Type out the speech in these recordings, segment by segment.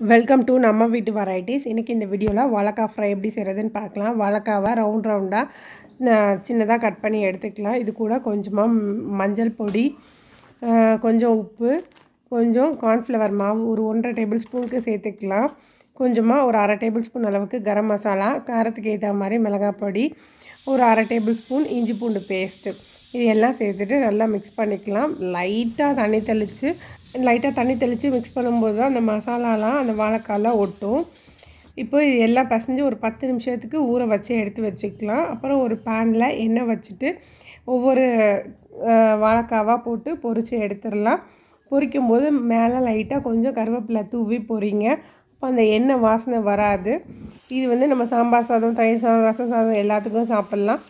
Welcome to நம்ம வீட்டு varieties இன்றைக்கி இந்த வீடியோவில் வாழைக்காய் ஃப்ரை எப்படி செய்கிறதுன்னு பார்க்கலாம். வாழைக்காவை ரவுண்ட் ரவுண்டாக சின்னதாக கட் பண்ணி எடுத்துக்கலாம். இது கூட கொஞ்சமாக மஞ்சள் பொடி கொஞ்சம் உப்பு கொஞ்சம் கார்ன்ஃப்ளவர் மாவு ஒரு ஒன்றரை டேபிள் ஸ்பூனுக்கு சேர்த்துக்கலாம். கொஞ்சமாக ஒரு அரை டேபிள் ஸ்பூன் அளவுக்கு கரம் மசாலா காரத்துக்கு ஏற்ற மாதிரி மிளகாய் பொடி ஒரு அரை டேபிள் ஸ்பூன் இஞ்சி பூண்டு பேஸ்ட்டு. இது எல்லாம் சேர்த்துட்டு நல்லா மிக்ஸ் பண்ணிக்கலாம். லைட்டாக தண்ணி தெளித்து லைட்டாக தண்ணி தெளித்து மிக்ஸ் பண்ணும்போது தான் அந்த மசாலாலாம் அந்த வாழைக்காலாம் ஒட்டும். இப்போ இது எல்லாம் பசைஞ்சு ஒரு பத்து நிமிஷத்துக்கு ஊற வச்சு எடுத்து வச்சுக்கலாம். அப்புறம் ஒரு பேனில் எண்ணெய் வச்சுட்டு ஒவ்வொரு வாழைக்காவாக போட்டு பொரித்து எடுத்துடலாம். பொரிக்கும் போது மேலே லைட்டாக கொஞ்சம் கருவேப்பிலை தூவி பொறிங்க அப்போ அந்த எண்ணெய் வாசனை வராது. இது வந்து நம்ம சாம்பார் சாதம் தயிர் சாதம் ரசம் சாதம் எல்லாத்துக்கும் சாப்பிட்லாம்.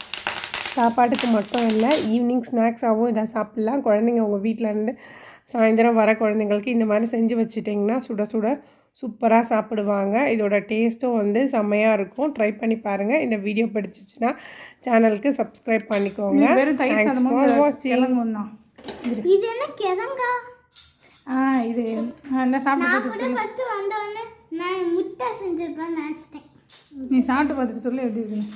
சாப்பாட்டுக்கு மட்டும் இல்லை ஈவினிங் ஸ்நாக்ஸாகவும் இதை சாப்பிட்லாம். குழந்தைங்க உங்கள் வீட்டிலேருந்து சாயந்தரம் வர குழந்தைங்களுக்கு இந்த மாதிரி செஞ்சு வச்சுட்டிங்கன்னா சுட சுட சூப்பராக சாப்பிடுவாங்க. இதோட டேஸ்ட்டும் வந்து செம்மையாக இருக்கும். ட்ரை பண்ணி பாருங்கள் இந்த வீடியோ பிடிச்சிச்சுன்னா சேனலுக்கு சப்ஸ்கிரைப் பண்ணிக்கோங்க. இது என்ன கிழங்கா? ஆ இது சாப்பிட்டு நான் முட்டை செஞ்சிருப்பேன் நினச்சிட்டேன். நீ சாப்பிட்டு பார்த்துட்டு சொல்லு எப்படி இருக்குன்னு.